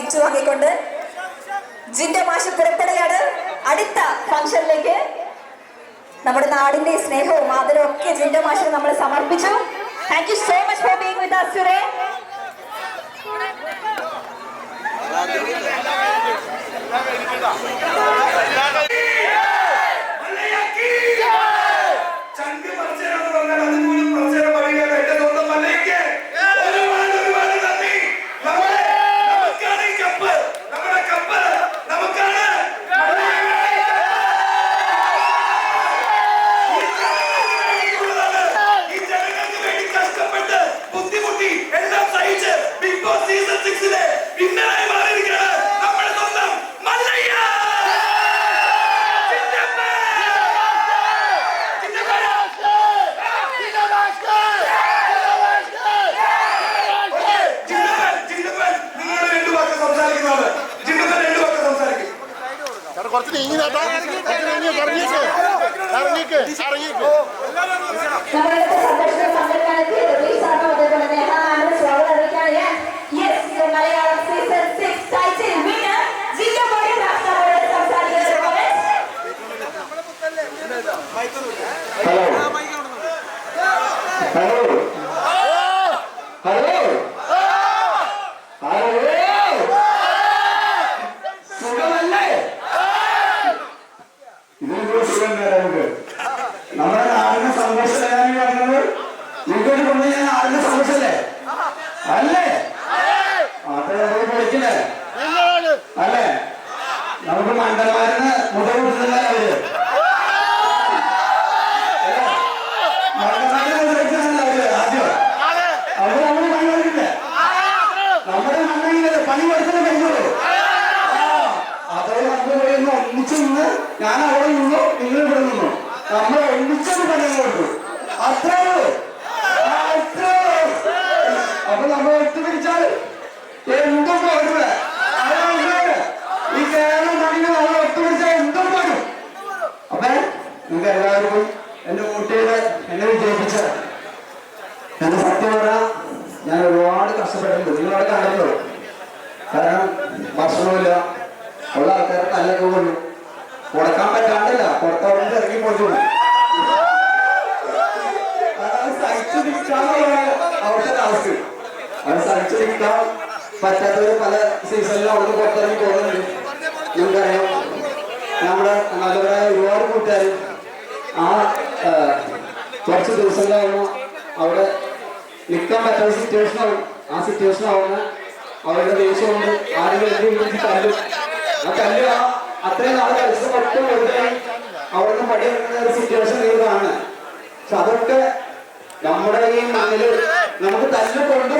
ഏറ്റുവാങ്ങിക്കൊണ്ട് ജിന്റെ മാഷ് പുറപ്പെടുകയാണ്. അടുത്ത ഫംഗ്ഷനിലേക്ക് നമ്മുടെ നാടിന്റെ സ്നേഹവും ആദരവും ഒക്കെ ജിന്റെ മാഷിന് നമ്മൾ സമർപ്പിച്ചു. Thank you so much for being with us Thank ചങ്ക് പറിച്ചേരാന്ന് പറഞ്ഞാൽ അതിന് പോലും പറിച്ചേരാൻ പറയുകയാണ് എന്റെ സ്വന്തം മല്ലയ്ക്ക് ഒരുപാട് ഒരുപാട് നന്ദി നമ്മളെ നമുക്കാണ് ഈ കപ്പ് നമ്മുടെ കപ്പ് നമുക്കാണ് ഈ ജനങ്ങൾക്ക് വേണ്ടി കഷ്ടപ്പെട്ട് ബുദ്ധിമുട്ടി എല്ലാം സഹിച്ച് ബിഗ് ബോസ് സീസൺ സിക്സിലെ വിന്നറായി മാറിയിരിക്കുകയാണ് നമ്മുടെ സ്വന്തം മല്ലയ്യ ചിറ്റപ്പൻ! ചിറ്റപ്പൻ! ജിന്നപ്പൻ, ജിന്നപ്പൻ, നിങ്ങളോട് രണ്ടു ഹലോ ഹലോ ഹലോ നമ്മുടെ നാടിന്റെ സന്തോഷമാണ് പറഞ്ഞത്? നിങ്ങൾക്കൊരു കൊണ്ട് ഞാൻ നാടിന്റെ സന്തോഷല്ലേ അല്ലേ? പഠിക്കില്ലേ നിങ്ങളാണ് അല്ലേ? നമുക്ക് മണ്ടന്മാരിന് മുത കൊടുക്കുന്നില്ല ഞാൻ അവിടെ നിന്നു നിങ്ങൾ ഇവിടെ നിന്നു നമ്മൾ ഒന്നിച്ചൊരു പണി കൊടുത്തു അത്രേ. അപ്പൊ നമ്മൾ ഒത്തുപിടിച്ചാൽ എന്തും പോരുക ഈ കേരളം പണിന് നമ്മൾ ഒത്തുപിടിച്ചാൽ എന്തും പോരും. അപ്പൊ നിങ്ങൾക്ക് എല്ലാവർക്കും എന്റെ എന്നെ വിജയിപ്പിച്ച. എന്റെ സത്യം ഞാൻ ഒരുപാട് കഷ്ടപ്പെട്ടിട്ടുണ്ട്. നിങ്ങളവിടെ കണ്ടല്ലോ. കാരണം ഭക്ഷണമില്ല. ഉള്ള ആൾക്കാരെ തല്ലൊക്കെ കൊണ്ടു. പുറത്തവിടെ ഇറങ്ങി പോയിട്ടു സഹിച്ചു നിൽക്കാന്നുള്ള അവിടുത്തെ അവസ്ഥ അത് സഹിച്ചു നിൽക്കാൻ പറ്റാത്തവര് പല സീസണിലും അവിടെ പുറത്തിറങ്ങി പോകുന്നുണ്ട്. നമുക്കറിയാം നമ്മുടെ നല്ലവരായ ഒരുപാട് കൂട്ടുകാർ ആ കുറച്ച് ദിവസങ്ങളാകുമ്പോൾ അവിടെ നിൽക്കാൻ പറ്റാത്ത സിറ്റുവേഷൻ ആവും ആ സിറ്റുവേഷൻ ആവുന്ന അവരുടെ ദേഷ്യം കൊണ്ട് ആരെങ്കിലും എന്ത് വിളിച്ച് തല്ലും. ആ തല്ല് ആ അത്രയും നാളെ കളിച്ചത് മൊത്തം വെറുതെ അവിടുന്ന് പടിയെടുക്കുന്ന ഒരു സിറ്റുവേഷൻ ഇതാണ്. പക്ഷെ അതൊക്കെ നമ്മുടെ ഈ മണ്ണിൽ നമുക്ക് കൊണ്ടും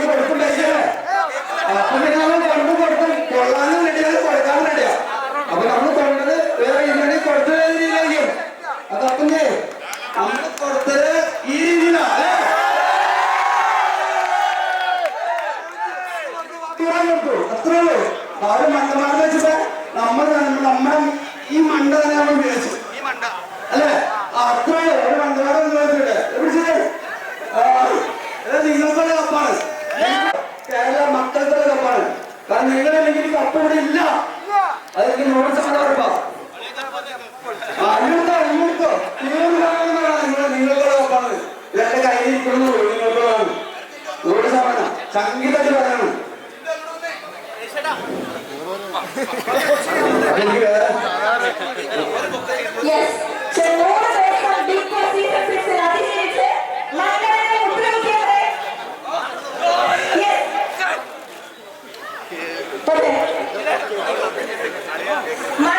ഇതെന്റെ കയ്യിൽ ഇരിക്കുന്നു നിങ്ങൾക്കുള്ളതാണ് നൂറ് ശതമാനം സംഗീതത്തിൽ പറയണം അതെനിക്ക് വേറെ യെസ് ചെന്നോട് പേര് ബിഗ് ബോസ് സീസൺ സിക്സിൽ അതിജീവിച്ച് മംഗളനെ മുദ്രകുത്തിയത് യെസ് പോട്ടെ മംഗളനെ മുദ്രകുത്തിയത്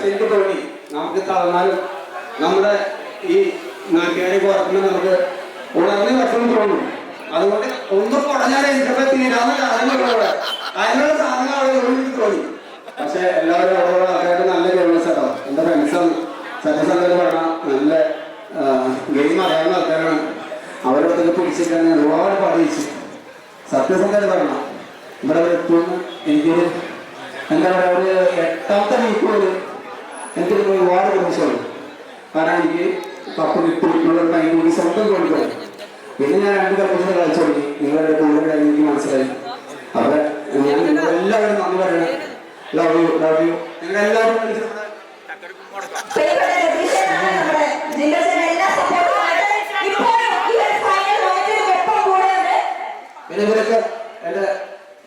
പക്ഷെ എനിക്ക് തോന്നി നമുക്ക് തളർന്നാലും നമ്മുടെ ഈ നാട്ടുകാരെ പുറത്തുനിന്ന് നമുക്ക് ഉണർന്നു ഭക്ഷണം തോന്നും. അതുകൊണ്ട് ഒന്ന് കുറഞ്ഞാൽ എനിക്കപ്പോ തീരാവുന്ന കാലങ്ങളുള്ളൂ അതിനുള്ള സാധനങ്ങളാണ് എനിക്ക് തോന്നി. പക്ഷെ എല്ലാവരും അവിടെ ആൾക്കാർക്ക് നല്ല കേട്ടോ എന്റെ ഫ്രണ്ട്സാണ് സത്യസന്ധത പറഞ്ഞ നല്ല ഗെയിം അറിയാവുന്ന ആൾക്കാരാണ്. അവരൊക്കെ പിടിച്ചിട്ടാണ് ഒരുപാട് പഠിച്ചു സത്യസന്ധത പറഞ്ഞ ഇവിടെ എത്തുമെന്ന് എനിക്ക് എന്താ പറയുക ഒരു എട്ടാമത്തെ വീക്ക് പോലും കാരണം എനിക്ക് കപ്പ് ടൈം കൂടി സ്വന്തം കൊടുക്കും പിന്നെ ഞാൻ രണ്ട് കപ്പിന് കളിച്ചു തുടങ്ങി. നിങ്ങളുടെ കൂടുതൽ എനിക്ക് മനസ്സിലായി. അപ്പൊ ഞാൻ എല്ലാവരും നന്ദി പറയണം. ലവ് യു ലവ് യു നിങ്ങൾ എല്ലാവരും പിന്നെ ഇവരൊക്കെ എന്റെ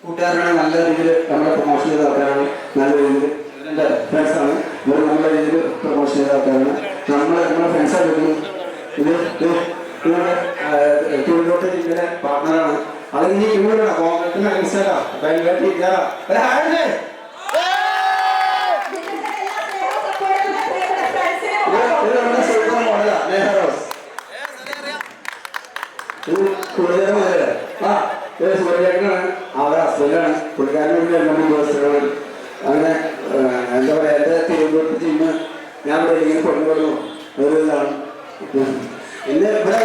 കൂട്ടുകാരാണ്. നല്ല രീതിയിൽ നമ്മളെ പ്രൊമോഷൻ ചെയ്ത ആൾക്കാരാണ്. നല്ല രീതിയിൽ എന്റെ ഫ്രണ്ട്സാണ് ഇവർ നല്ല രീതിയിൽ പ്രൊമോഷൻ ചെയ്ത ആൾക്കാരാണ്. നമ്മൾ നമ്മുടെ ഫ്രണ്ട്സാണ് ഇത് ഇത് ഇവരുടെ തൊഴിലോട്ട് ജില്ലയിലെ പാർട്ട്ണറാണ് അത് ഇനി ഇവിടെ കോൺഗ്രസിന് അനുസരിച്ചാ ഭയങ്കര ഇതാ ഒരു ഹായ് ജില്ലയുടെ എല്ലാ സ്നേഹവും സപ്പോർട്ടും പ്രിയപ്പെട്ട ഫ്രണ്ട്സിനും ഇത് ഇത് നമ്മുടെ സുഹൃത്തുക്കളുടെ മോഡലാ നേഹ റോസ്. ഇത് കൂടുതലും ആ ഇത് സൂര്യചേട്ടനാണ് അവരുടെ ഹസ്ബൻഡാണ്. പുള്ളിക്കാരൻ വേണ്ടി രണ്ട് ദിവസങ്ങളാണ് അങ്ങനെ ഏഹ്, എന്താ പറയാ എന്റെ തിരുവനന്തപുരത്ത് ടീമ് ഞാൻ ഇവിടെ ഇങ്ങനെ കൊണ്ടുവന്നു ഒരു ഇതാണ് ഇന്ന് ഇവിടെ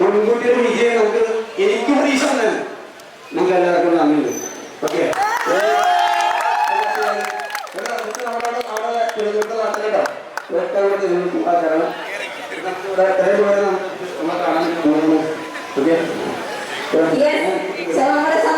മുൻകൂട്ടി ഒരു വിജയം നമുക്ക് എനിക്ക് പ്രതീക്ഷ തന്നെയാണ് നമുക്ക് എല്ലാവർക്കും നന്ദിയുണ്ട് ഓക്കെ Yes. So, നമ്മുടെ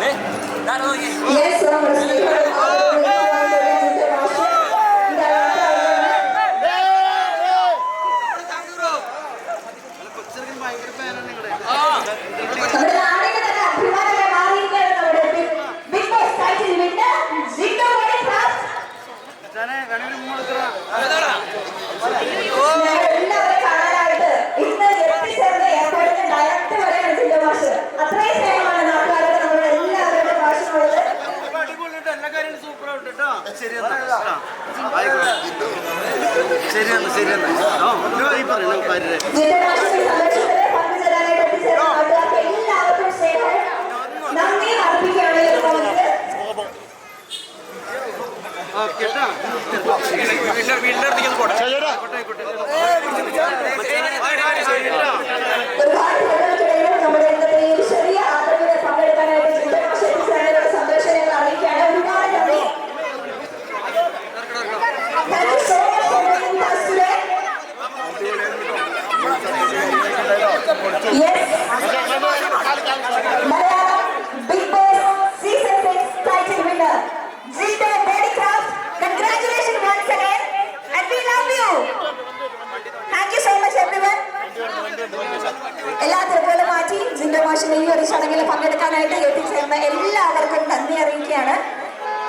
Yes, നമ്മുടെ സ്നേഹം ആദരവും ജില്ല രാഷ്ട്രീയ നമ്മുടെ നാടിന് ശരിയെന്ന് ശരിയെന്ന്. ഈ പറയുന്ന കാര്യം സുന്ദരമാഷിന്റെ ഈ ഒരു ചടങ്ങിൽ പങ്കെടുക്കാനായിട്ട് എത്തിച്ചേർന്ന എല്ലാവർക്കും നന്ദി അറിയിക്കുകയാണ്.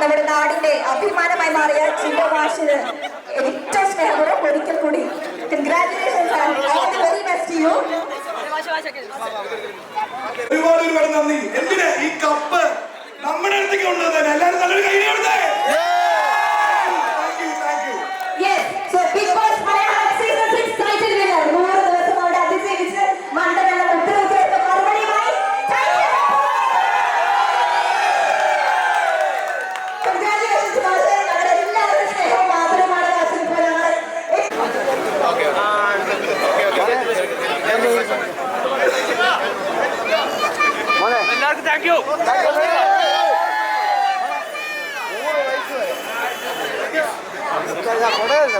നമ്മുടെ നാടിന്റെ അഭിമാനമായി മാറിയ ചിന്തമാഷിന് ഏറ്റവും സ്നേഹപൂർവം ഒരിക്കൽ കൂടി കൺഗ്രാറ്റുലേഷൻസ് ഒരുപാട് ഒരുപാട് നന്ദി. എന്തിനാ ഈ കപ്പ് നമ്മുടെ അടുത്തേക്ക് കൊണ്ടുവന്നേ എല്ലാവരും നല്ലൊരു കൈ കൊടുത്തേ. എല്ലാവർക്കും താങ്ക് യു കൊടയല്ലേ കൊടയല്ലേ